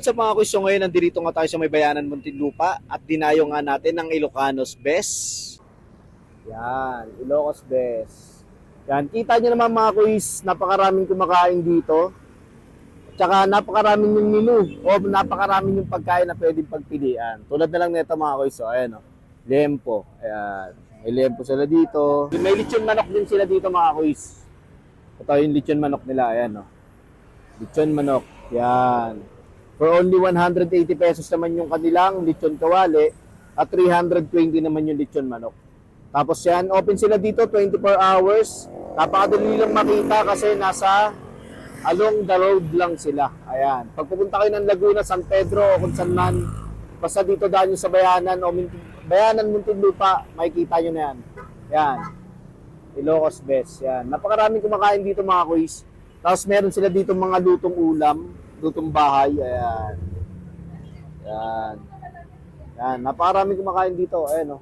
what's up mga kusyo ngayon? Nandito nga tayo sa may bayanan Muntinlupa at dinayo nga natin ng Ilocanos Best. Yan, Ilocos Best. Yan, kita nyo naman mga kuis, napakaraming kumakain dito. Tsaka napakaraming yung menu o napakaraming yung pagkain na pwedeng pagpilian. Tulad na lang nito mga kuis, o ayan o. Lempo. Ayan. May lempo sila dito. May lechon manok din sila dito mga kuis. Ito yung lechon manok nila, ayan o. Lechon manok. Yan. For only 180 pesos naman yung kanilang lechon kawali at 320 naman yung lechon manok. Tapos yan, open sila dito 24 hours. Napakadali lang makita kasi nasa along the road lang sila. Ayan. Pag pupunta kayo ng Laguna, San Pedro o kung saan man, basta dito daan yung sa Bayanan o Minti- Bayanan Muntinlupa, makikita nyo na yan. Yan. Ilocos Best. Yan. Napakaraming kumakain dito mga kuis. Tapos meron sila dito mga lutong ulam, lutong bahay. Ayan. Yan. Yan. Napakaraming kumakain dito. Ayan o.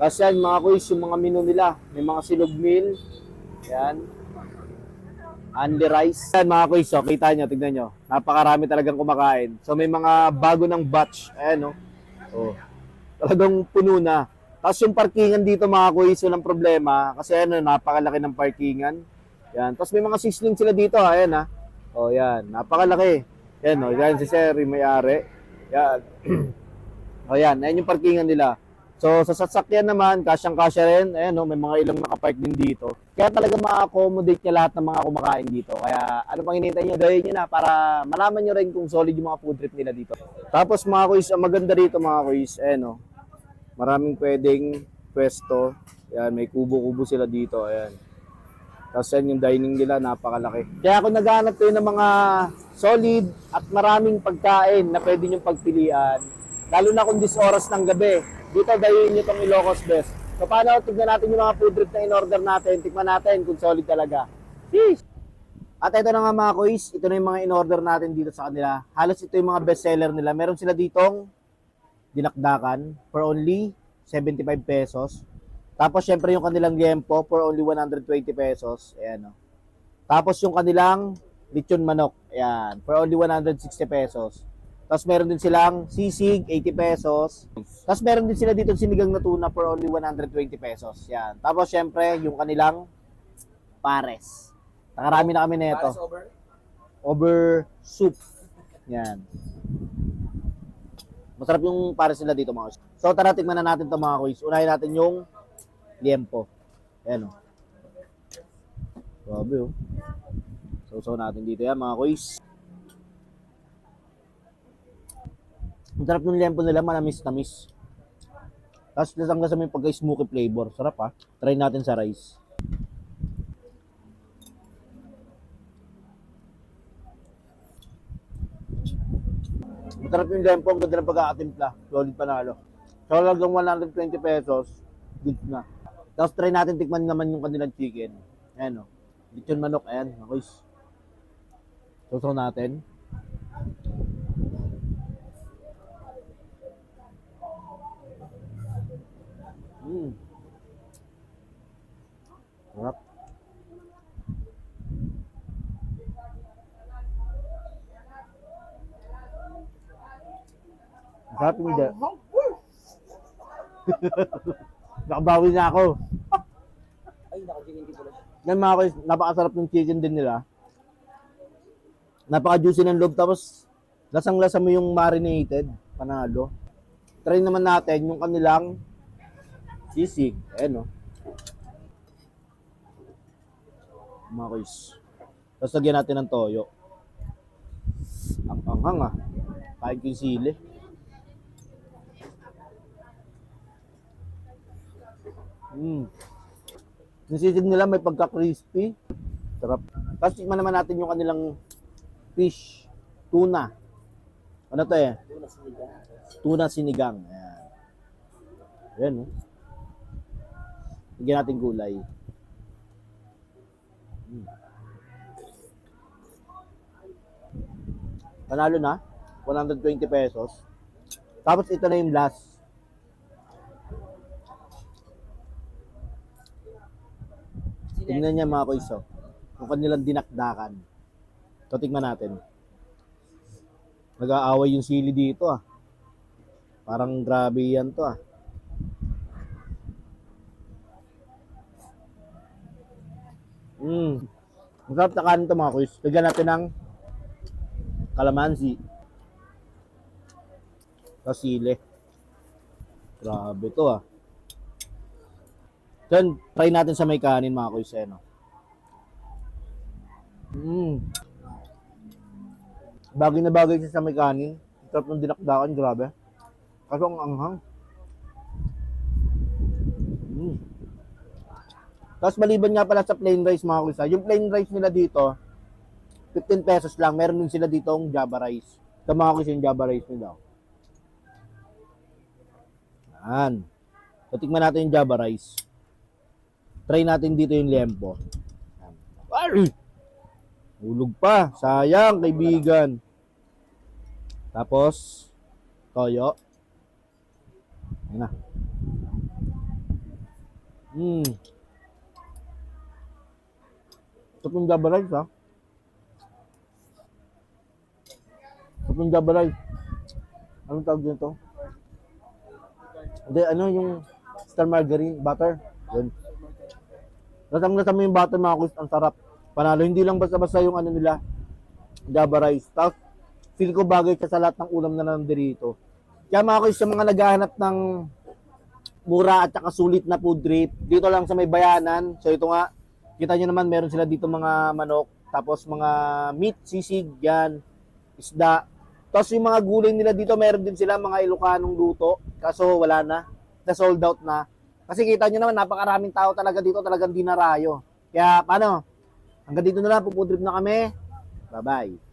Tapos yan, mga kuis, yung mga menu nila. May mga silog meal. Yan. Only rice. Yan mga kuis, so, kita nyo, tignan nyo. Napakarami talagang kumakain. So may mga bago ng batch. Ayan o. Oh. Talagang puno na. Tapos yung parkingan dito mga kuis, walang problema. Kasi ano, napakalaki ng parkingan. Yan. Tapos may mga sizzling sila dito. Ayan ha. O yan, napakalaki. Yan o, yan si Sir, may-ari. Yan. o yan, ayan yung parkingan nila. So sa sasakyan naman, kasyang-kasya rin. Ayan o, may mga ilang nakapark din dito. Kaya talaga ma-accommodate niya lahat ng mga kumakain dito. Kaya ano pang hinihintay niyo, gawin niyo na para malaman niyo rin kung solid yung mga food trip nila dito. Tapos mga kuis, ang maganda rito mga kuis, ayan o. Maraming pwedeng pwesto. Ayan, may kubo-kubo sila dito. Ayan. Tapos yan yung dining nila, napakalaki. Kaya kung naghahanap kayo ng mga solid at maraming pagkain na pwede nyo pagpilian, lalo na kung dis oras ng gabi, dito dayin nyo itong Ilocos Best. So paano, tignan natin yung mga food trip na in-order natin, tikman natin kung solid talaga. Peace! At ito na nga mga kuis, ito na yung mga in-order natin dito sa kanila. Halos ito yung mga bestseller nila. Meron sila ditong dinakdakan for only 75 pesos. Tapos syempre yung kanilang liempo for only 120 pesos. Ayan o. Tapos yung kanilang lechon manok. Ayan. For only 160 pesos. Tapos meron din silang sisig, 80 pesos. Tapos meron din sila dito sinigang na tuna for only 120 pesos. Yan. Tapos syempre yung kanilang pares. Nakarami na kami nito. over? Over soup. Yan. Masarap yung pares nila dito mga. So tara tikman na natin to mga kuys. Unahin natin yung liempo. Ayan o. Grabe o. So natin dito yan mga kuys. Ang sarap ng liempo nila, manamis-tamis. Tapos lasang lasa mo yung pagka-smoky flavor. Sarap ha. Try natin sa rice. Masarap yung liempo, ang ganda ng pagkakatimpla. Solid panalo. So halagang 120 pesos, good na. Tapos try natin tikman naman yung kanilang chicken. Ayan o. Lechon manok, ayan. Okay. Susaw natin. Mm. Sarap. Sarap yung da. Nakabawi na ako. Ay, nakajingin dito pala. Yan mga kuys, napakasarap ng chicken din nila. Napaka-juicy ng loob tapos lasang-lasa mo yung marinated, panalo. Try naman natin yung kanilang sisig. Ayan o. Mga kuys. Tapos lagyan natin ng toyo. Ang anghang ah. Ko yung sili. Mm. Yung sisig nila may pagka-crispy. Sarap. Tapos tikman naman natin yung kanilang fish. Tuna. Ano to eh? Doon, nasinigang. Tuna sinigang. Ayan. Ayan, no? Bigyan natin gulay. Mm. Panalo na. 120 pesos. Tapos ito na yung last. Tingnan niya mga koiso. Yung kanilang dinakdakan. So, tingnan natin. Nag-aaway yung sili dito ah. Parang grabe yan to ah. Mm. Masarap na kanin to mga kuys. Lagyan natin ng kalamansi. Tapos sili. Grabe to ah. Then, try natin sa may kanin mga kuys eh, no? Mm. Bagay na bagay siya sa may kanin. Sarap ng dinakdakan, grabe. Kaso ang anghang. Mm. Tapos maliban nga pala sa plain rice mga kusa, yung plain rice nila dito, 15 pesos lang. Meron din sila dito ang Java rice. Mga kusa yung Java rice nila. Yan. So, tikman natin yung Java rice. Try natin dito yung lempo. Ay! Hulog pa. Sayang, kaibigan. Tapos, toyo. Yan na. Hmm. Ito pong Java rice, ha? Ito pong Java rice. Anong tawag dito? Hindi, ano yung star margarine, butter. Yun. Lasang-lasang mo yung butter mga kus, ang sarap. Panalo, hindi lang basta-basta yung ano nila, Java rice. Tapos, feel ko bagay siya sa lahat ng ulam na nandito dito. Kaya mga kus, sa mga naghahanap ng mura at saka sulit na food trip, dito lang sa may bayanan. So ito nga, kita nyo naman, meron sila dito mga manok, tapos mga meat, sisig, yan, isda. Tapos yung mga gulay nila dito, meron din sila mga Ilocanong luto. Kaso wala na. Na sold out na. Kasi kita nyo naman, napakaraming tao talaga dito, talagang dinarayo. Kaya paano? Hanggang dito na lang, pupudrip na kami. Bye-bye.